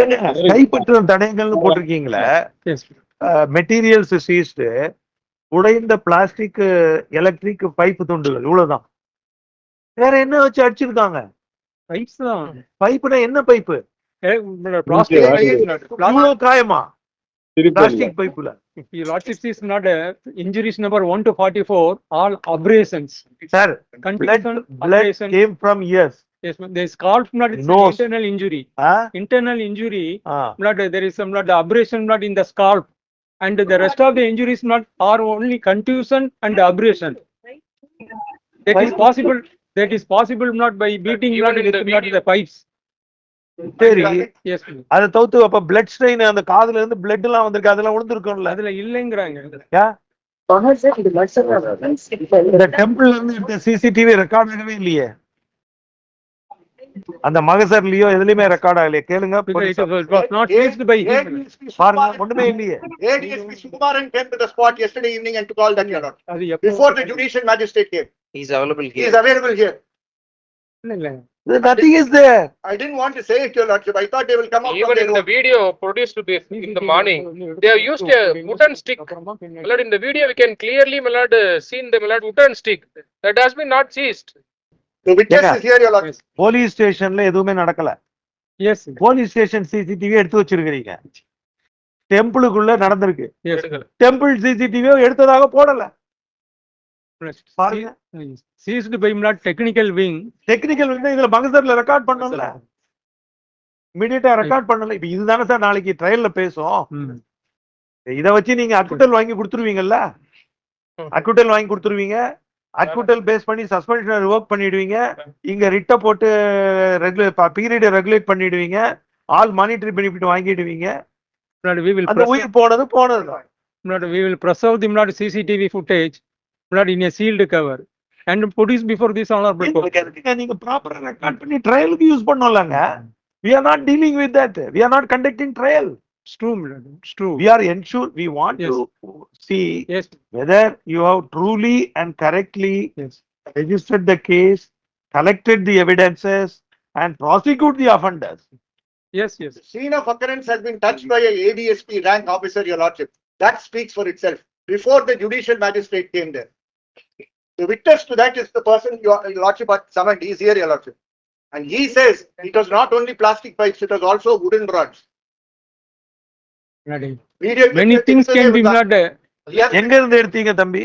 ஏங்க கைப்பற்றும் தடயங்கள்னு போட்டிருக்கீங்களே. மெட்டீரியல்ஸ் சீஸ்டு உடைந்த பிளாஸ்டிக் எலக்ட்ரிக் பைப் துண்டுகள் இவ்வளவுதான் வேற என்ன வச்சு அடிச்சிருக்காங்க Pipes தான். பைப்புனா என்ன பைப்பு Eh, இவ்வளவு காயமா பிளாஸ்டிக் பைப்புல is not uh, injuries number one to forty-four, all abrasions. Sir blood Contusion, blood abrasion. Came from ears Yes, ma'am. there is scalp blood, it's an Nose. internal injury. Ah? Internal injury, ah. blood, there is some blood abrasion blood in the scalp. And the rest of the injuries not are only contusion and abrasion. That is Why? possible, that is possible not by beating blood Even in with the not the pipes. சரி Yes, ma'am. அதை தவிர்த்து அப்ப blood strain அந்த காதுல இருந்து blood எல்லாம் வந்திருக்கு அதெல்லாம் விழுந்திருக்கும்ல அதுல இல்லைங்கிறாங்க. இந்த டெம்பிள்ல இருந்து எடுத்த சிசிடிவி ரெக்கார்ட் ஆகவே இல்லையே அந்த மகசர்லயோ எதுலயுமே ரெக்கார்ட் ஆகலையே கேளுங்க. பாருங்க ஒண்ணுமே இல்லையே Sukumaran came to the spot yesterday evening and took all that, Your Lord. அது எப்போ- Before the judicial magistrate came. He's available He here. is available here. இல்ல, இல்ல. Nothing is there I didn't want to say it, Your Lordship. I thought they will come up from Even in the own. video produced this in the morning, they have used a wooden stick. my lord, in the video, we can clearly, my lord, uh, seen the my lord, wooden stick that has been not seized. Police ஸ்டேஷன்ல எதுவுமே நடக்கல. Police station CCTV எடுத்து வச்சிருக்கிறீங்க. டெம்பிளுக்குள்ள நடந்திருக்கு. Temple C C T V எடுத்ததாக போடல. Technical wing. Technical வந்து இதுல மகசர்ல ரெக்கார்ட் பண்ணல இமிடியேட்டா ரெக்கார்ட் பண்ணல. இப்ப இதுதானே சார் நாளைக்கு ட்ரையல்ல பேசும். இத வச்சு நீங்க அக்குட்டல் வாங்கி கொடுத்துருவீங்கல்ல. அக்குட்டல் வாங்கி கொடுத்துருவீங்க. அக்குட்டல் பேஸ் பண்ணி சஸ்பென்ஷன் ரிவோக் பண்ணிடுவீங்க இங்க ரிட்ட போட்டு ரெகுலேட் பீரியட் ரெகுலேட் பண்ணிடுவீங்க ஆல் மானிட்டரி பெனிஃபிட் வாங்கிடுவீங்க அந்த உயிர் போனது போனது preserve the not CCTV footage, not in a sealed cover. And produce before this honorable court. எங்களுக்கு எதுக்குங்க நீங்க ப்ராப்பரா ரெக்கார்ட் பண்ணி ட்ரையலுக்கு யூஸ் பண்ணலாங்க we are not dealing with that we are not conducting trial It's true, my lord. It's true. we are ensure we want Yes. to see Yes, whether you have truly and correctly yes. registered the case, collected the evidences, and prosecute the offenders. Yes, yes. The scene of occurrence has been touched by a ADSP rank officer, Your Lordship. That speaks for itself. Before the judicial magistrate came there. The witness to that is the person Your Your Lordship had summoned. He is here, Your Lordship. And he says it was not only plastic pipes, it was also wooden rods. Can be not, uh, Yes, எங்க இருந்து எடுத்தீங்க தம்பி.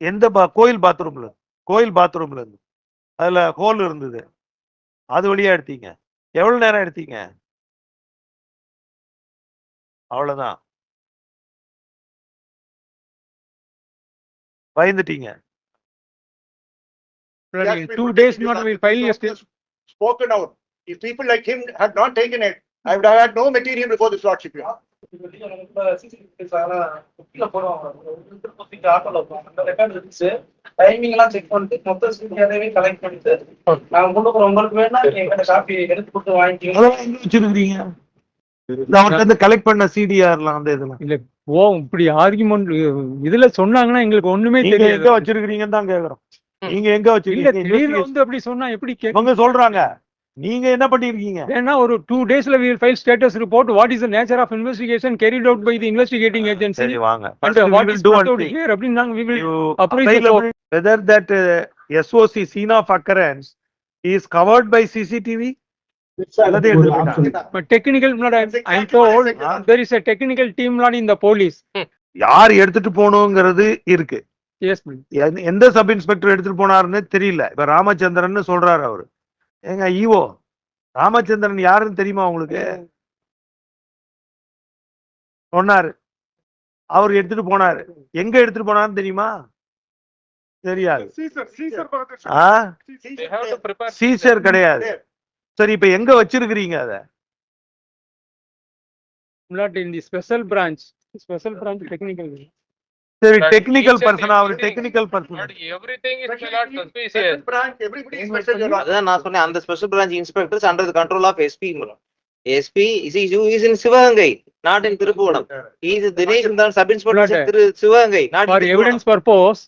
எந்த பா- கோயில் பாத்ரூம்ல கோயில் பாத்ரூம்ல இருந்து அதுல ஹோல் இருந்தது அது வழியா எடுத்தீங்க எவ்வளவு நேரம் எடுத்தீங்க அவ்வளவுதான் பயந்துட்டீங்க two days take it, not will file state. Spoken out. If people like him had not taken it, I would have had no material before this Lordship. Your Lordship. Timing எல்லாம் செக் பண்ணிட்டு மொத்த collect பண்ணிட்டு நாங்க கொண்டு உங்களுக்கு வேணா எங்கிட்ட copy எடுத்து கொடுத்து வச்சிருக்கீங்க அவர்கிட்ட இருந்து கலெக்ட் பண்ண சிடிஆர்லாம் அந்த இதெல்லாம். இல்ல ஓ இப்படி ஆர்குமெண்ட் இதுல சொன்னாங்கன்னா எங்களுக்கு ஒண்ணுமே நீங்க எங்க தெரியாது வச்சிருக்கீங்கன்னு தான் கேக்குறோம். நீங்க எங்க வச்சிருக்கீங்க? வந்து அப்படி சொன்னா எப்படி இவங்க சொல்றாங்க. நீங்க என்ன பண்ணிருக்கீங்க ஏன்னா ஒரு டூ டேஸ்ல will file status report what is the nature of investigation carried out by the investigating agency சரி வாங்க நாங்க appraise the available whether that uh, SOC scene of occurrence is covered by CCTV அல்லது எடுத்து போயிட்டாங்க. but technical not I I am told there is a technical team not in the police யார் எடுத்துட்டு போகணுங்கிறது இருக்கு எந்த சப் இன்ஸ்பெக்டர் எடுத்துட்டு போனாருன்னு தெரியல இப்ப ராமச்சந்திரன் சொல்றாரு அவரு ஏங்க ஈவோ. ராமச்சந்திரன் யாருன்னு தெரியுமா உங்களுக்கு? சொன்னாரு. அவர் எடுத்துட்டு போனாரு. எங்க எடுத்துட்டு போனாருன்னு தெரியுமா? தெரியாது. சீசர் கிடையாது. சரி இப்ப எங்க வச்சிருக்கிறீங்க அத? In the special branch. Special branch technical. சரி டெக்னிக்கல் பர்சன் அவர் everything- technical person special branch, everybody is special, Your Lordship. அதான் நான் சொன்னேன் அந்த special branch inspectors under the control of SP SP is is in Sivaganga not in Thiruppuvanam இது தினேஷ் இருந்தாலும் sub inspector Thiru Sivaganga not for evidence purpose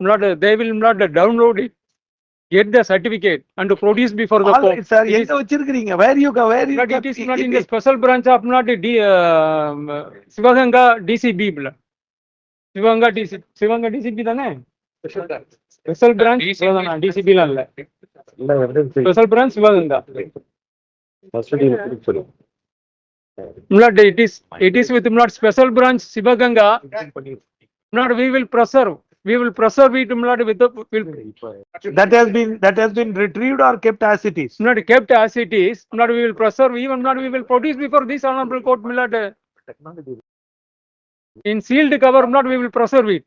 not they will not download it get the certificate and to produce before the court. sir, It is- எங்க வச்சிருக்கீங்க where you where you But it is not in the special branch of not D, um, Sivaganga DCB. blood. Sivaganga D C Sivaganga D C P ತಾನೆ special branch Sivaganga D C P ಅಲ್ಲ special branch Sivaganga Mlad, it is it is with Mlad special branch Sivaganga. Mlad, we will preserve. We will preserve it Mlad with the will. That has been that has been retrieved or kept as it is. Mlad, kept as it is. Mlad, we will preserve. Even Mlad, we will produce before this honorable court Mlad. Technology. In sealed cover, not we will preserve it.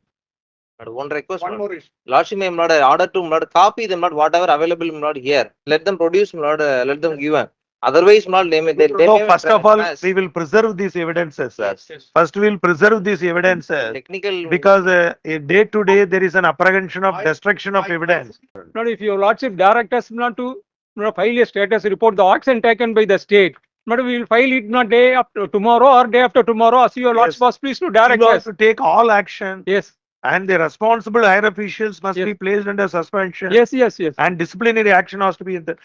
But One request, One my more issue. lordship, my lord, order to, my lord, copy them, my lord, whatever available, my lord, here. Let them produce, my lord, uh, let them give. them. Otherwise, my lord, they may, they. they no may first of all pass. we will preserve these evidences sir Yes, yes. first we will preserve these evidences Technical. because uh, day to day there is an apprehension of destruction of evidence Not if your lordship direct us not to you know, file a status report, the action taken by the state. But we will file it not day after tomorrow or day after tomorrow, as your lordship was pleased to direct you us. to take all action Yes, and the responsible higher officials must Yes. be placed under suspension yes, yes, yes, and disciplinary action has to be in the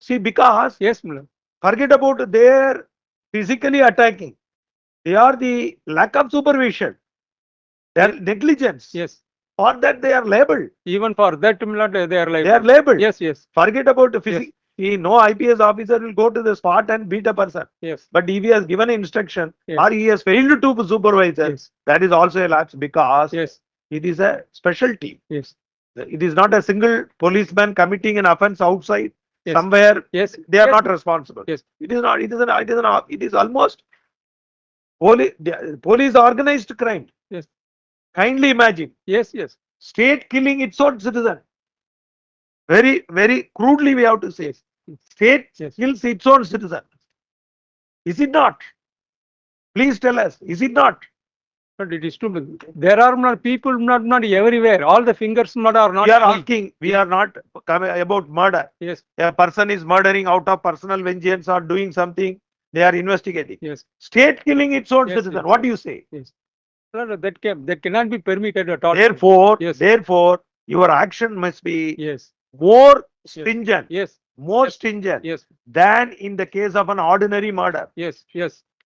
see because yes, my forget about their physically attacking. They are the lack of supervision. Their negligence. yes. For that they are labeled. Even for that, they are labeled. They are labeled. yes, yes, Forget about the physic. See, no IPS officer will go to the spot and beat a person. yes, But if he has given instruction Yes. or he has failed to supervise, us, yes, that is also a lapse because yes, it is a special team. yes, It is not a single policeman committing an offense outside Yes. somewhere. yes. They are yes, not responsible. Yes. It is not, it is an, it is an, it is almost police, police organized crime. Yes. Kindly imagine, Yes, yes, state killing its own citizen. Very, very crudely we have to say, state Yes. kills its own citizen. Is it not? Please tell us, is it not? but it is true. There are not people, not, not everywhere. All the fingers not are not. We are asking, we are not about murder. Yes, A person is murdering out of personal vengeance or doing something, they are investigating. yes. State killing its own Yes, citizen, yes. what do you say? No, That can, that cannot be permitted at all. Therefore, Yes. therefore, your action must be Yes, more stringent, yes, more stringent yes, than in the case of an ordinary murder. yes, yes,